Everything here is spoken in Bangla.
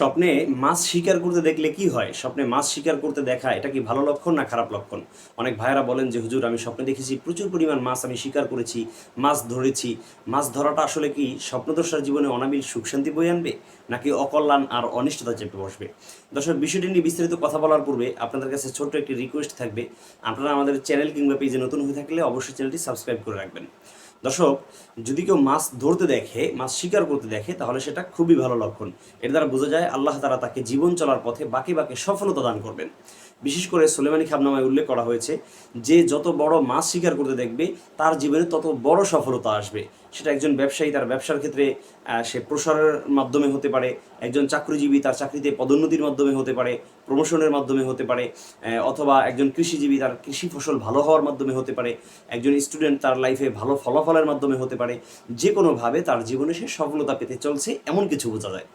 স্বপ্নে মাছ শিকার করতে দেখলে কি হয়? স্বপ্নে মাছ শিকার করতে দেখা, এটা কি ভালো লক্ষণ না খারাপ লক্ষণ? অনেক ভাইয়েরা বলেন যে, হুজুর, আমি স্বপ্নে দেখেছি, প্রচুর পরিমাণ মাছ আমি শিকার করেছি, মাছ ধরেছি। মাছ ধরাটা আসলে কি স্বপ্নদর্শার জীবনে অনাবিল সুখ শান্তি বয়ে আনবে? নাকি অকল্যাণ আর অনিষ্টতা চেপে বসবে? দর্শক, বিষয়টি নিয়ে বিস্তারিত কথা বলার পূর্বে আপনাদের কাছে ছোট্ট একটি রিকোয়েস্ট থাকবে। আপনারা আমাদের চ্যানেল কিংবা পেজে নতুন হয়ে থাকলে অবশ্যই চ্যানেলটি সাবস্ক্রাইব করে রাখবেন। দর্শক, যদি কেউ মাছ ধরতে দেখে, মাছ শিকার করতে দেখে, তাহলে সেটা খুবই ভালো লক্ষণ। এর দ্বারা বোঝা যায় আল্লাহ তারা তাকে জীবন চলার পথে বাকি বাকি সফলতা দান করবেন। বিশেষ করে সোলেমানি খাবনামায় উল্লেখ করা হয়েছে যে, যত বড় মাছ শিকার করতে দেখবে, তার জীবনে তত বড় সফলতা আসবে। সেটা একজন ব্যবসায়ী, তার ব্যবসার ক্ষেত্রে সে প্রসারের মাধ্যমে হতে পারে, একজন চাকরিজীবী, তার চাকরিতে পদোন্নতির মাধ্যমে হতে পারে, প্রমোশনের মাধ্যমে হতে পারে অথবা একজন কৃষিজীবী, তার কৃষি ফসল ভালো হওয়ার মাধ্যমে হতে পারে, একজন স্টুডেন্ট, তার লাইফে ভালো ফলাফলের মাধ্যমে হতে পারে। যে কোনোভাবে তার জীবনে সে সফলতা পেতে চলছে, এমন কিছু বোঝা যায়।